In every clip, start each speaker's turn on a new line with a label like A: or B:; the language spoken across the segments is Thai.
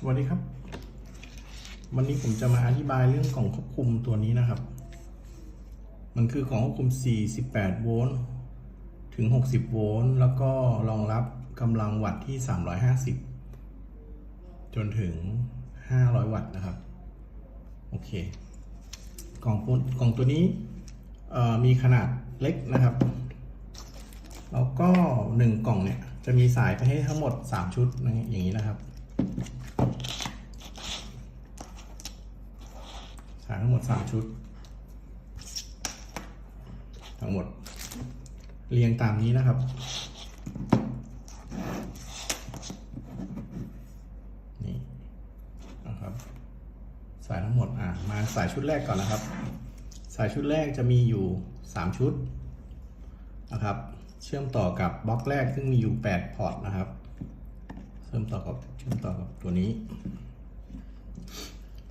A: สวัสดีครับ วันนี้ผมจะมาอธิบายเรื่องกล่องควบคุมตัวนี้นะครับ มันคือกล่องควบคุม 48 โวลต์ถึง 60 โวลต์แล้วก็รองรับกำลังวัตต์ที่ 350 จนถึง 500 วัตต์นะครับ โอเค กล่องกล่องตัวนี้มีขนาดเล็กนะครับ แล้วก็หนึ่งกล่องเนี่ย จะมีสายไปให้ทั้งหมด 3 ชุดนะอย่างนี้นะครับ สาย ทั้งหมด3ชุด ทั้งหมด เรียงตามนี้นะครับ นี่นะครับ สายทั้งหมดอะมาสายชุดแรกก่อนนะครับ สายชุดแรกจะมีอยู่3ชุดนะครับ เชื่อมต่อกับบล็อกแรกซึ่งมีอยู่8พอร์ตนะครับเชื่อมต่อกับเชื่อมต่อกับตัวนี้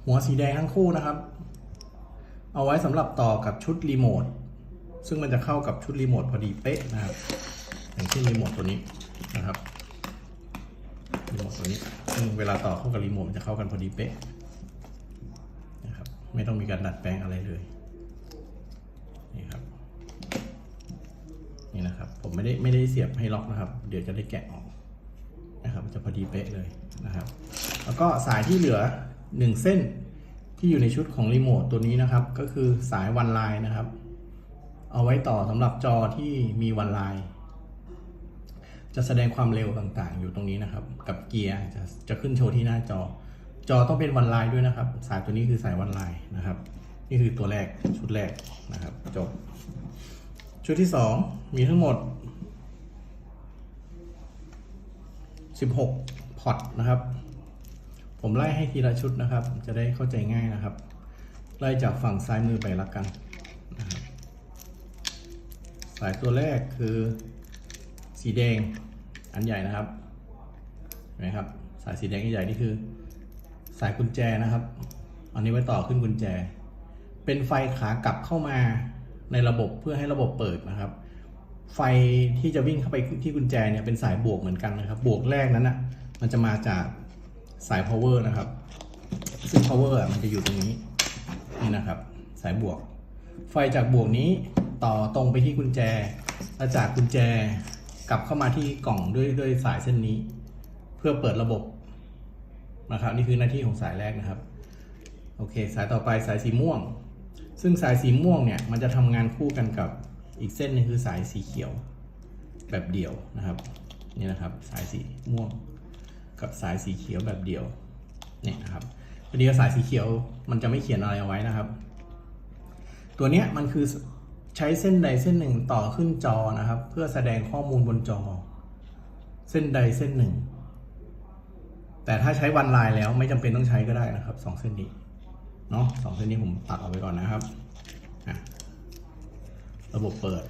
A: หัวสีแดงทั้งคู่นะครับ เอาไว้สำหรับต่อกับชุดรีโมทซึ่งมันจะเข้ากับชุดรีโมทพอดีเป๊ะนะครับ อย่างเช่นรีโมทตัวนี้นะครับรีโมทตัวนี้ซึ่งเวลาต่อเข้ากับรีโมทมันจะเข้ากันพอดีเป๊ะนะครับไม่ต้องมีการดัดแปลงอะไรเลยนี่ครับนี่นะครับ ผมไม่ได้ไม่ได้เสียบให้ล็อกนะครับ เดี๋ยวจะได้แกะออกนะครับจะพอดีเป๊ะเลยนะครับ แล้วก็สายที่เหลือ 1 เส้น ที่อยู่ในชุดของรีโมทตัวนี้นะครับ ก็คือสายวันไลน์นะครับ เอาไว้ต่อสำหรับจอที่มีวันไลน์จะแสดงความเร็วต่างๆ อยู่ตรงนี้นะครับ กับเกียร์จะจะขึ้นโชว์ที่หน้าจอ จอต้องเป็นวันไลน์ด้วยนะครับ สายตัวนี้คือสายวันไลน์นะครับ นี่คือตัวแรกชุดแรกนะครับจบชุดที่ 2 มีทั้งหมด 16 พอร์ตนะครับ ผมไล่ให้ทีละชุดนะครับ จะได้เข้าใจง่ายนะครับ ไล่จากฝั่งซ้ายมือไปละกันนะครับสายตัวแรกคือสีแดงอันใหญ่นะครับเห็นไหมครับ สายสีแดงใหญ่นี่คือ สายกุญแจนะครับ อันนี้ไว้ต่อขึ้นกุญแจ เป็นไฟขากลับเข้ามาในระบบเพื่อให้ระบบเปิดนะครับ ไฟที่จะวิ่งเข้าไปที่กุญแจเนี่ยเป็นสายบวกเหมือนกันนะครับ บวกแรกนั้นนะ่ะมันจะมาจาก สาย power นะครับ ซึ่ง power อะมันจะอยู่ตรงนี้นี่นะครับ สายบวก ไฟจากบวกนี้ต่อตรงไปที่กุญแจ แล้วจากกุญแจกลับเข้ามาที่กล่องด้วยด้วยสายเส้นนี้ เพื่อเปิดระบบนะครับ นี่คือหน้าที่ของสายแรกนะครับ โอเค สายต่อไปสายสีม่วง ซึ่งสายสีม่วงเนี่ยมันจะทำงานคู่กันกับอีกเส้นนึงคือสายสีเขียวแบบเดี่ยวนะครับ นี่นะครับ สายสีม่วง กับสายสีเขียวแบบเดี่ยวเนี่นะครับพอดีกับสายสีเขียวมันจะไม่เขียนอะไรเอาไว้นะครับ ตัวเนี้ยมันคือใช้เส้นใดเส้นหนึ่งต่อขึ้นจอนะครับ เพื่อแสดงข้อมูลบนจอ เส้นใดเส้นหนึ่ง แต่ถ้าใช้วันไลน์แล้วไม่จำเป็นต้องใช้ก็ได้นะครับสองเส้นนี้เนาะสองเส้นนี้ผมตัดออกไปก่อนนะครับระบบเปิด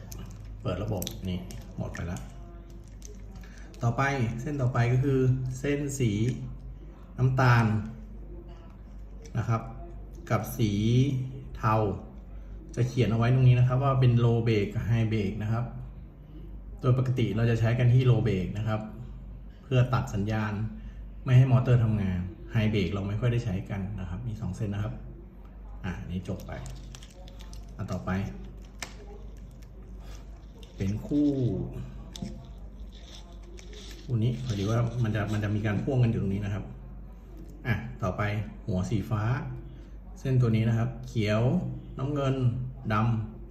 A: เปิดระบบนี่หมดไปแล้ว ต่อไปเส้นต่อไปก็คือเส้นสีน้ำตาลนะครับ กับสีเทา จะเขียนเอาไว้ตรงนี้นะครับ ว่าเป็น low brake กับ high brake นะครับ โดยปกติเราจะใช้กันที่ low brake นะครับ เพื่อตัดสัญญาณไม่ให้มอเตอร์ทำงาน high brake เราไม่ค่อยได้ใช้กันนะครับ มี 2 เส้นนะครับ อ่านี้จบไปอันต่อไป เป็นคู่ คู่นี้พอดีว่ามันจะมันจะมีการพ่วงกันอยู่ตรงนี้นะครับอะต่อไปหัวสีฟ้า เส้นตัวนี้นะครับ เขียวน้ำเงินด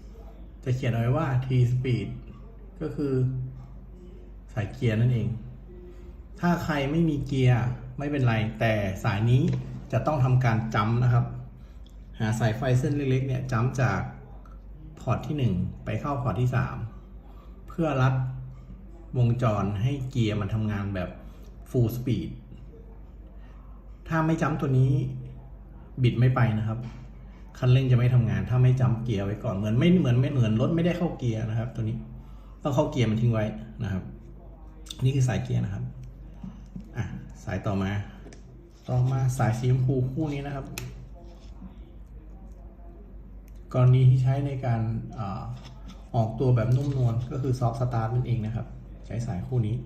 A: ำจะเขียนเอาไว้ว่า T speed ก็คือสายเกียร์นั่นเอง ถ้าใครไม่มีเกียร์ไม่เป็นไร แต่สายนี้จะต้องทำการจำนะครับ หาสายไฟเส้นเล็กๆเนี่ยจำจากพอร์ตที่ 1 ไปเข้าพอร์ตที่ 3 เพื่อรัด วงจรให้เกียร์มันทำงานแบบ full speed ถ้าไม่จำตัวนี้บิดไม่ไปนะครับ คันเร่งจะไม่ทำงาน ถ้าไม่จำเกียร์ไว้ก่อนเหมือนไม่เหมือนไม่เหมือนรถไม่ได้เข้าเกียร์นะครับ ตัวนี้ต้องเข้าเกียร์มันทิ้งไว้นะครับ นี่คือสายเกียร์นะครับอะสายต่อมา ต่อมาสายสีชมพูคู่นี้นะครับ กรณีที่ใช้ในการอออกตัวแบบนุ่มนวลก็คือซอฟต์สตาร์ทนั่นเองนะครับ ใช้สายคู่นี้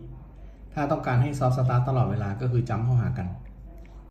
A: ถ้าต้องการให้ซอฟต์สตาร์ตลอดเวลาก็คือจ้ำเข้าหากัน